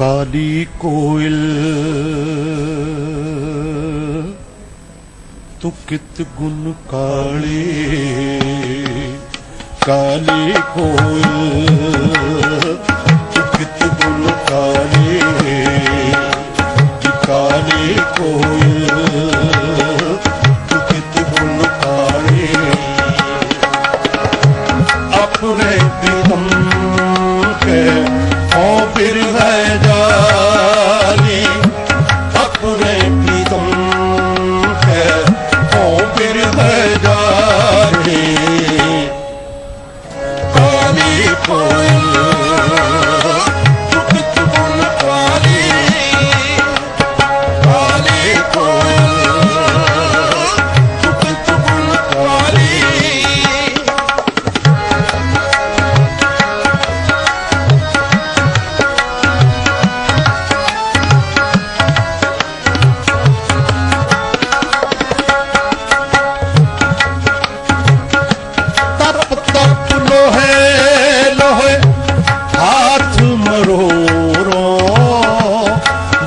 ਕਾਲੀ ਕੋਇਲ, ਤੂੰ ਕਿਤ ਗੁਣ ਕਾਲੇ? ਕਾਲੀ ਕੋਇਲ, ਤੂੰ ਕਿਤ ਗੁਣ ਕਾਲੇ? ਕਾਲੀ ਕੋਇਲ, ਤੂੰ ਕਿਤ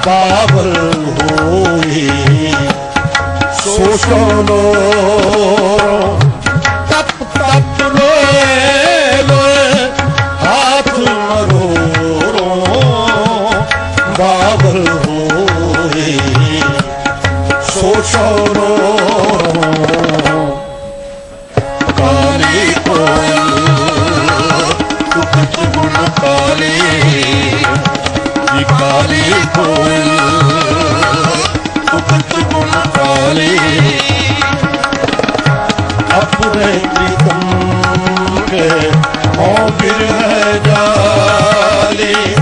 ਬਾਬਲ ਹੋਏ ਸੋ ਤਪ ਤਪ ਲੋਹੇ ਲੋਹੇ ਹਾਥ ਮਰੋਰੋ ਬਾਬਲ ਹੋਏ ਸੋ ਸੋਨੋ ਕਾਲੀ ਕੋਇਲ ਤੂੰ ਗੁਣ ਕਾਲੀ। ਕਾਲੀ ਕੋਇਲ ਤੂੰ ਗੁਣ ਕਾਲੀ। ਆਪਣੇ ਪ੍ਰੀਤਮ ਕੇ ਹੋ ਫਿਰ ਹੈ ਜਾਲੀ।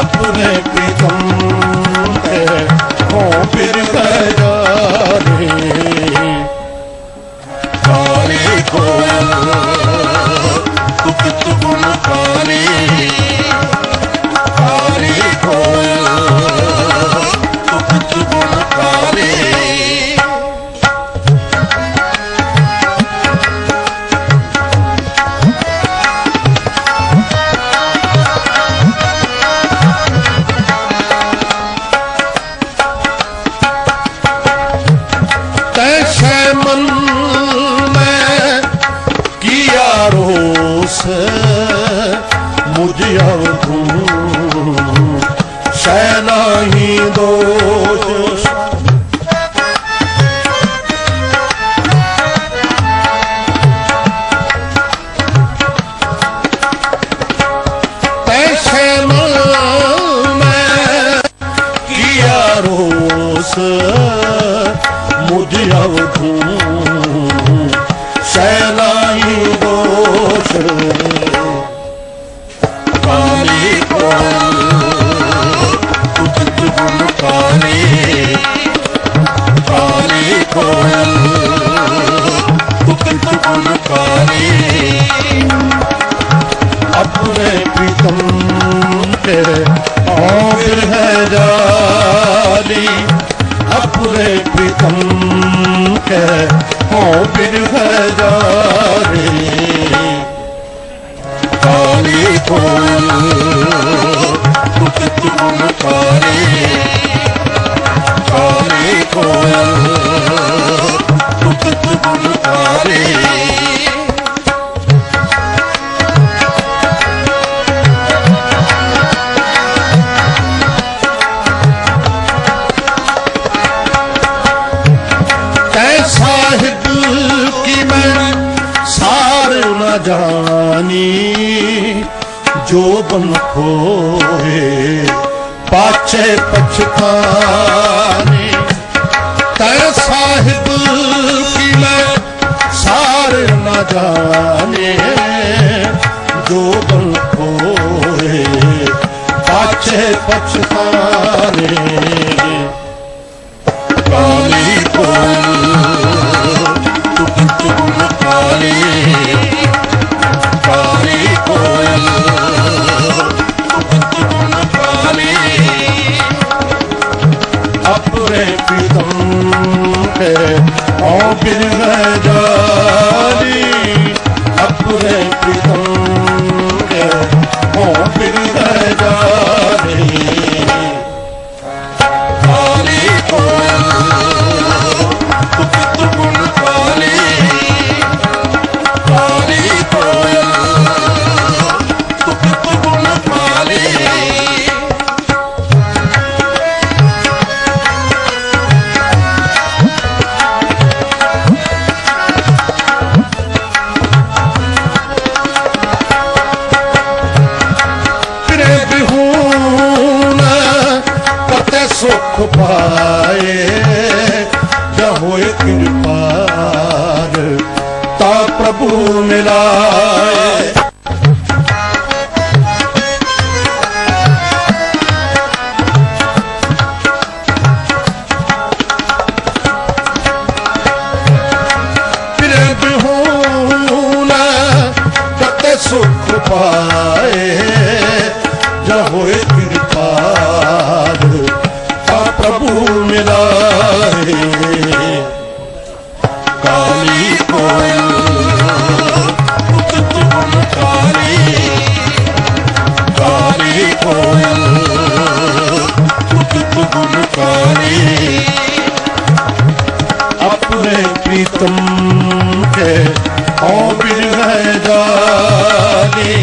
ਆਪਣੇ ਪ੍ਰੀਤਮ ਕੇ ਹੋ ਫਿਰ ਹੈ ਜਾਲੀ। ਕਾਲੀ रोस मुझ अवधूं सैनाई दोष काली कोल उचित गुण काली काली कोल उचित गुण काली अपने Oh. ਜਾਣੇ ਜੋ ਬਲ ਹੋਏ ਪਾਛੇ ਪਛਤਾਨੇ ਤਾ ਪ੍ਰਭੂ ਮਿਲਾਏ ਤੇਰੇ ਬਿਹੂਨ ਸੁਖ ਪਾਏ ਜਾ ਹੋਏ ਕਿਰਪਾਰ ਤਾ ਪ੍ਰਭੂ ਮਿਲਾਏ अपने प्रीतम के ओ बिन है जानी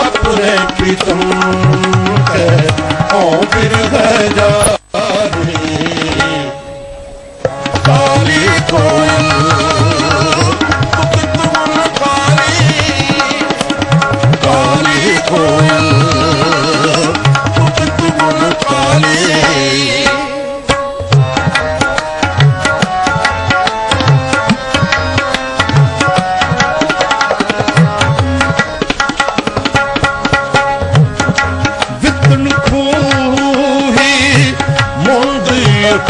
अपने प्रीतम के ओ बिन है जानी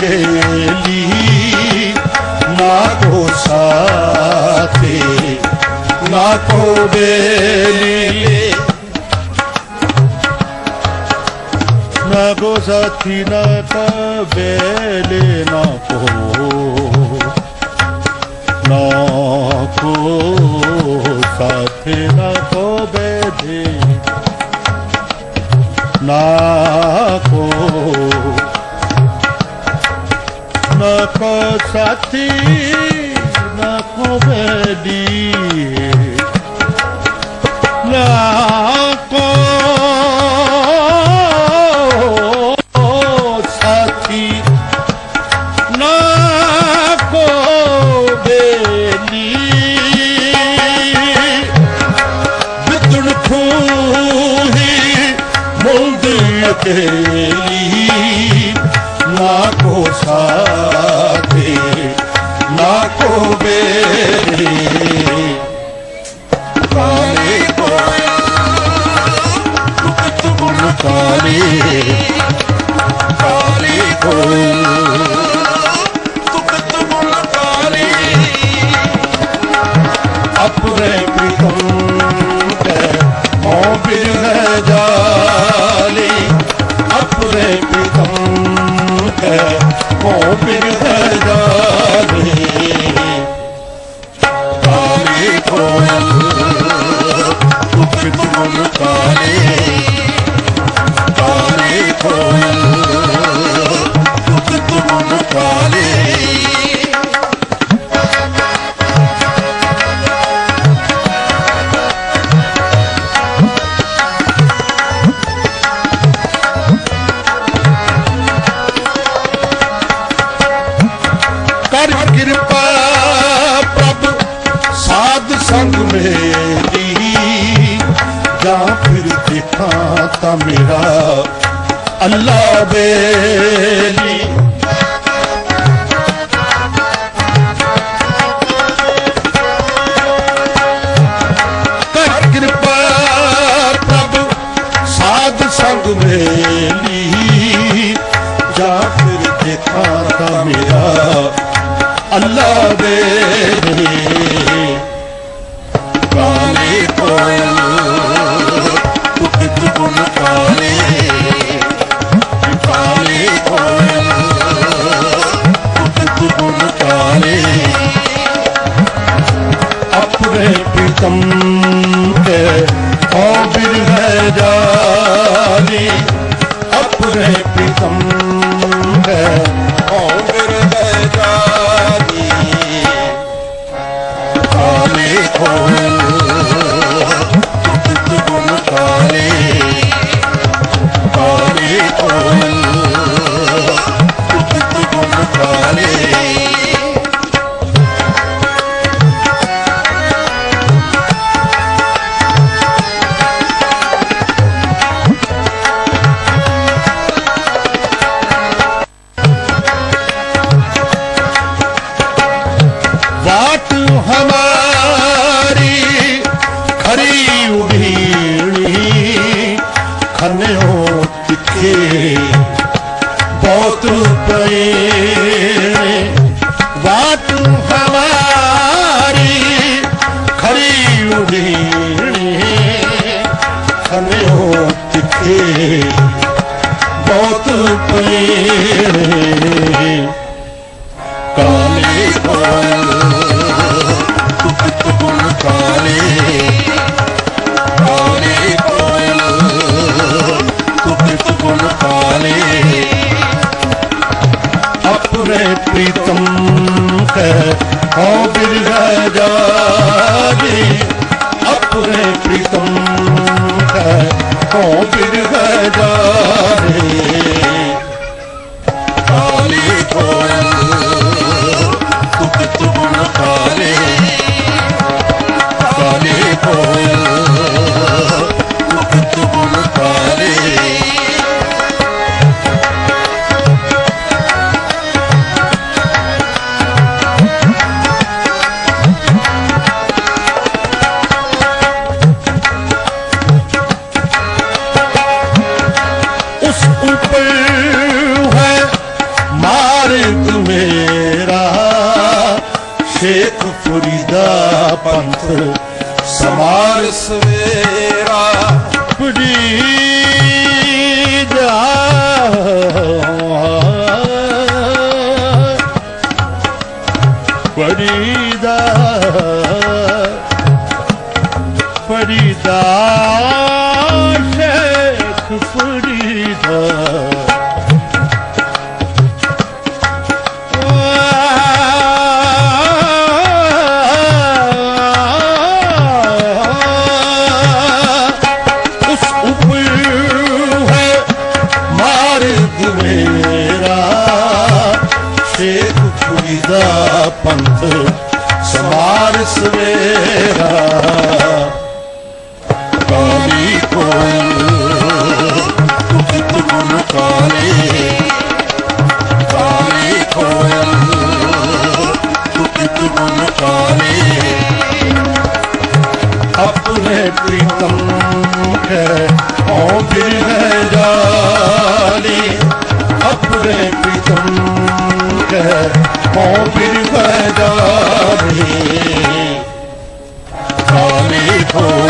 ਮੁੰਦੀ ਅਕੇਲੀ ਨਾ ਕੋ ਸਾਥੀ ਨਾ ਕੋ ਬੇਲੀ ਨਾ ਕੋ ਸਾਥੀ ਨਾ ਕੋ ਬੇਲੀ ਨਾ ਕੋ ਨਾ ਕੋ ਸਾਥੀ ਨਾ ਕੋ ਬੇਲੀ ਕਾਲੀ ਕਾਲੀ ਫੂਲ ਸੁਖਤ ਮੁਲ ਕਾਲੀ ਆਪਰੇ ਪ੍ਰੀਤਮ ਤੇ ਮੋ ਬਿਰਹ ਜਾਲੀ ਆਪਰੇ ਪ੍ਰੀਤਮ ਤੇ ਮੋ ਬਿਰਹ ਜਾਲੀ ਕਾਲੀ ਫੂਲ ਸੁਖਤ ਮੁਲ ਕਾਲੀ ਮੇਰੀ। ਜਾਂ ਫਿਰ ਦੇਖਾਂ ਤਾਂ ਮੇਰਾ ਅੱਲਾ ਬੇਲੀ ਕਰ ਕਿਰਪਾ ਪ੍ਰਭ, ਸਾਧ ਸੰਗ ਮੇਲੀ। ਜਾਂ ਫਿਰ ਦੇਖਾਂ ਤਾਂ ਮੇਰਾ ਅੱਲਾ ਦੇ ਕਾਲੇ ਕੋਲ ਕਾਲੇ ਕਾਲੇ ਕੋਲ ਪ੍ਰੀਤਮ ਕਹ ਹੋ ਜਾ ਸ਼ੇਖ ਫਰੀਦਾ ਪੰਥ ਸਮਾਰ ਸਵੇਰਾ ਬੜੀ ਦਾ ਬੜੀ ਦਾ ਫਰੀਦਾ ਸ਼ੇਖ ਫਰੀਦਾ हो